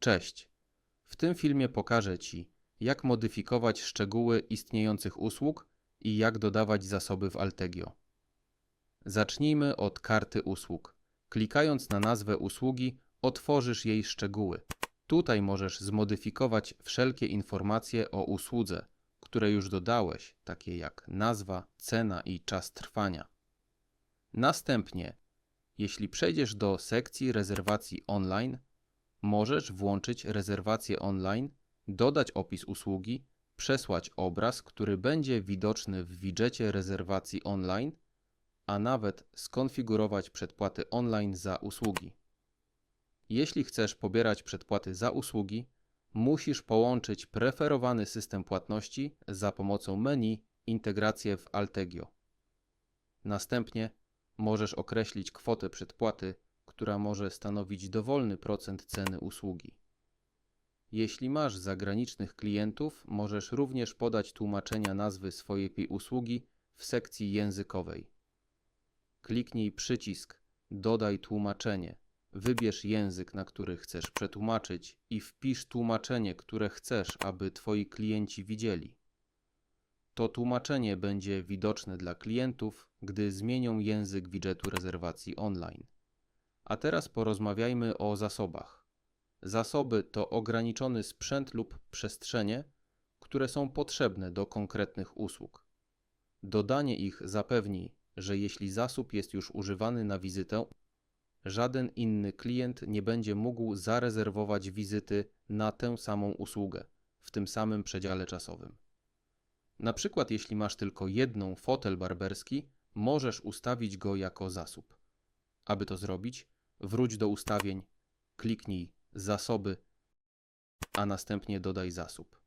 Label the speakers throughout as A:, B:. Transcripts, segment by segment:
A: Cześć. W tym filmie pokażę Ci, jak modyfikować szczegóły istniejących usług i jak dodawać zasoby w Altegio. Zacznijmy od karty usług. Klikając na nazwę usługi, otworzysz jej szczegóły. Tutaj możesz zmodyfikować wszelkie informacje o usłudze, które już dodałeś, takie jak nazwa, cena i czas trwania. Następnie, jeśli przejdziesz do sekcji rezerwacji online, możesz włączyć rezerwację online, dodać opis usługi, przesłać obraz, który będzie widoczny w widżecie rezerwacji online, a nawet skonfigurować przedpłaty online za usługi. Jeśli chcesz pobierać przedpłaty za usługi, musisz połączyć preferowany system płatności za pomocą menu Integrację w Altegio. Następnie możesz określić kwotę przedpłaty, która może stanowić dowolny procent ceny usługi. Jeśli masz zagranicznych klientów, możesz również podać tłumaczenia nazwy swojej usługi w sekcji językowej. Kliknij przycisk Dodaj tłumaczenie. Wybierz język, na który chcesz przetłumaczyć i wpisz tłumaczenie, które chcesz, aby Twoi klienci widzieli. To tłumaczenie będzie widoczne dla klientów, gdy zmienią język widżetu rezerwacji online. A teraz porozmawiajmy o zasobach. Zasoby to ograniczony sprzęt lub przestrzenie, które są potrzebne do konkretnych usług. Dodanie ich zapewni, że jeśli zasób jest już używany na wizytę, żaden inny klient nie będzie mógł zarezerwować wizyty na tę samą usługę w tym samym przedziale czasowym. Na przykład, jeśli masz tylko jedną fotel barberski, możesz ustawić go jako zasób. Aby to zrobić, wróć do ustawień, kliknij Zasoby, a następnie dodaj zasób.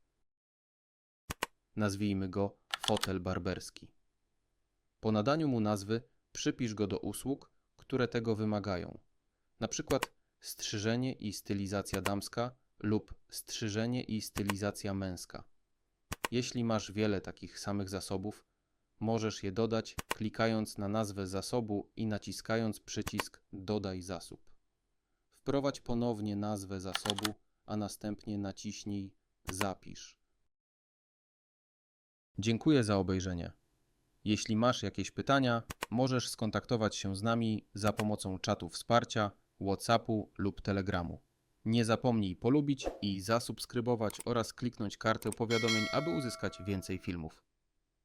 A: Nazwijmy go fotel barberski. Po nadaniu mu nazwy przypisz go do usług, które tego wymagają. Na przykład strzyżenie i stylizacja damska lub strzyżenie i stylizacja męska. Jeśli masz wiele takich samych zasobów, możesz je dodać klikając na nazwę zasobu i naciskając przycisk Dodaj zasób. Wprowadź ponownie nazwę zasobu, a następnie naciśnij Zapisz. Dziękuję za obejrzenie. Jeśli masz jakieś pytania, możesz skontaktować się z nami za pomocą czatu wsparcia, WhatsAppu lub Telegramu. Nie zapomnij polubić i zasubskrybować oraz kliknąć kartę powiadomień, aby uzyskać więcej filmów.